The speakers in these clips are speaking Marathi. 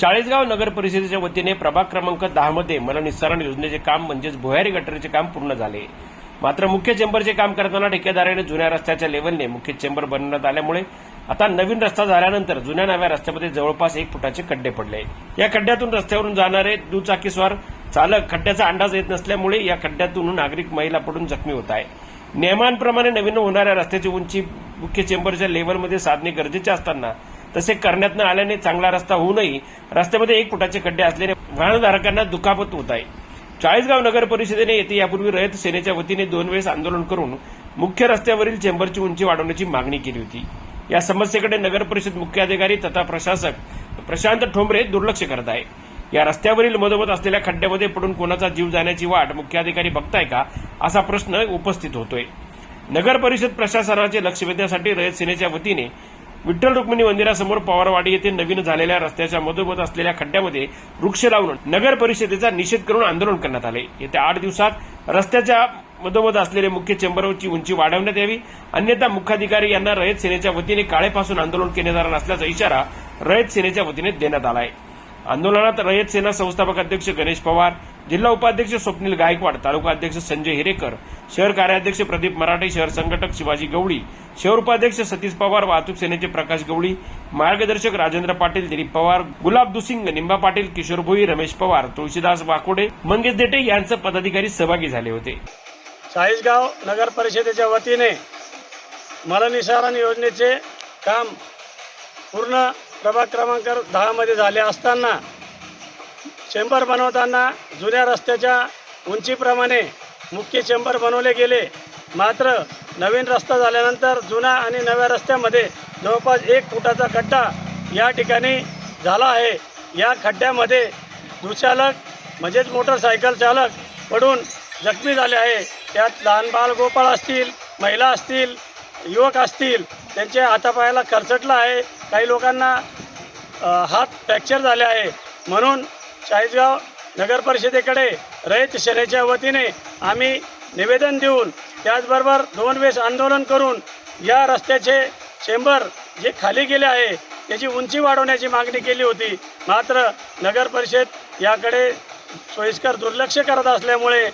चाळीसगाव नगर परिषदेच्या वतीने प्रभाग क्रमांक दहामध्ये मलनिस्सारण योजनेचे काम म्हणजेच भुयारी गटरीचे काम पूर्ण झाले. मात्र मुख्य चेंबरचे काम करताना ठेकेदाराने जुन्या रस्त्याच्या लेवलने मुख्य चेंबर बनवण्यात आल्यामुळे आता नवीन रस्ता झाल्यानंतर जुन्या नव्या रस्त्यामध्ये जवळपास एक फुटाचे खड्डे पडले. या खड्ड्यातून रस्त्यावरून जाणारे दुचाकीस्वार चालक खड्ड्याचा अंदाज येत नसल्यामुळे या खड्ड्यातून नागरिक महिला पडून जखमी होत आहे नियमांप्रमाणे नवीन होणाऱ्या रस्त्याची उंची मुख्य चेंबरच्या लेवलमध्ये साधणे गरजेचे असताना तसे करण्यात न आल्याने चांगला रस्ता होऊनही रस्त्यामध्ये एक फुटाचे खड्डे असल्याने वाहनधारकांना दुखापत होत आहे. चाळीसगाव नगर परिषदेने येथे यापूर्वी रयत सेनेच्या वतीने दोन वेळेस आंदोलन करून मुख्य रस्त्यावरील चेंबरची उंची वाढवण्याची मागणी केली होती. या समस्येकडे नगर परिषद मुख्याधिकारी तथा प्रशासक प्रशांत ठोंबरे दुर्लक्ष करत आहे. या रस्त्यावरील मधोमध असलेल्या खड्ड्यामध्ये पडून कोणाचा जीव जाण्याची वाट मुख्याधिकारी बघताय का असा प्रश्न उपस्थित होतोय. नगर परिषद प्रशासनाचे लक्ष वेधण्यासाठी रयत सेनेच्या वतीने विठ्ठल रुक्मिणी मंदिरासमोर पवारवाडी येथे नवीन झालेल्या रस्त्याच्या मधोमध असलेल्या खड्ड्यामध्ये वृक्ष लावून नगर परिषदेचा निषेध करून आंदोलन करण्यात आले. येत्या आठ दिवसात रस्त्याच्या मधोमध असलेले मुख्य चेंबरची उंची वाढवण्यात यावी. अन्यथा मुख्याधिकारी यांना रयत सेनेच्या वतीने काळेपासून आंदोलन केले जाणार नसल्याचा इशारा रयत सेनेच्या वतीने देण्यात आला आहे आंदोलनात रयत सेना संस्थापक अध्यक्ष गणेश पवार जिल्हा उपाध्यक्ष स्वप्नील गायकवाड तालुका अध्यक्ष संजय हिरेकर शहर कार्याध्यक्ष प्रदीप मराठे शहर संघटक शिवाजी गवळी शहर उपाध्यक्ष सतीश पवार वाहतूक सेनेचे प्रकाश गवळी मार्गदर्शक राजेंद्र पाटील दिलीप पवार गुलाब दुसिंग निंबा पाटील किशोर भोई रमेश पवार तुळशीदास वाकोडे मंगेश देटे यांचे पदाधिकारी सहभागी झाले होते. चाळीसगाव नगर परिषदेच्या वतीने मलनिसारण योजनेचे काम पूर्ण प्रभाग क्रमांक दहामध्ये झाले असताना चेंबर बनवताना जुन्या रस्त्याच्या उंचीप्रमाणे मुख्य चेंबर बनवले गेले. मात्र नवीन रस्ता झाल्यानंतर जुना आणि नव्या रस्त्यामध्ये जवळपास एक फुटाचा खड्डा या ठिकाणी झाला आहे. या खड्ड्यामध्ये दुचालक म्हणजेच मोटरसायकल चालक पडून जखमी झाले आहे. त्यात लहान बाल गोपाळ असतील महिला असतील युवक असतील त्यांच्या हातापायाला खरचटलं आहे. काही लोकांना हात फ्रॅक्चर झाले आहे. म्हणून चाळीसगाव नगर परिषदेकडे रयत सेनेच्या वतीने आम्ही निवेदन देऊन त्याचबरोबर दोन वेळेस आंदोलन करून या रस्त्याचे चेंबर जे खाली गेले आहे त्याची उंची वाढवण्याची मागणी केली होती. मात्र नगर परिषद याकडे सोयीस्कर दुर्लक्ष करत असल्यामुळे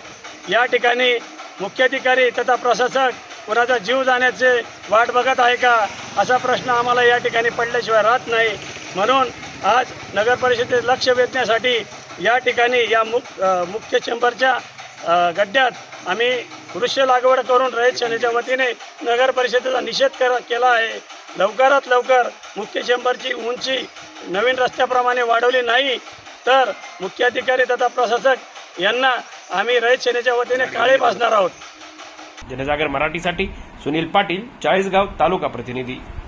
या ठिकाणी मुख्याधिकारी तथा प्रशासक कुणाचा जीव जाण्याचे वाट बघत आहे का असा प्रश्न आम्हाला या ठिकाणी पडल्याशिवाय राहत नाही. म्हणून आज नगर परिषदेत लक्ष वेधण्यासाठी या ठिकाणी या मुख मुख्य चेंबरच्या गड्ड्यात आम्ही वृक्ष लागवड करून रयत सेनेच्या वतीने नगर परिषदेचा निषेध कर केला आहे. लवकरात लवकर मुख्य चेंबरची उंची नवीन रस्त्याप्रमाणे वाढवली नाही तर मुख्याधिकारी तथा प्रशासक यांना आम्ही रयत सेनेच्या वतीने काळे भासणार आहोत. जनजागर मराठीसाठी सुनील पाटील चाळीसगाव तालुका प्रतिनिधी.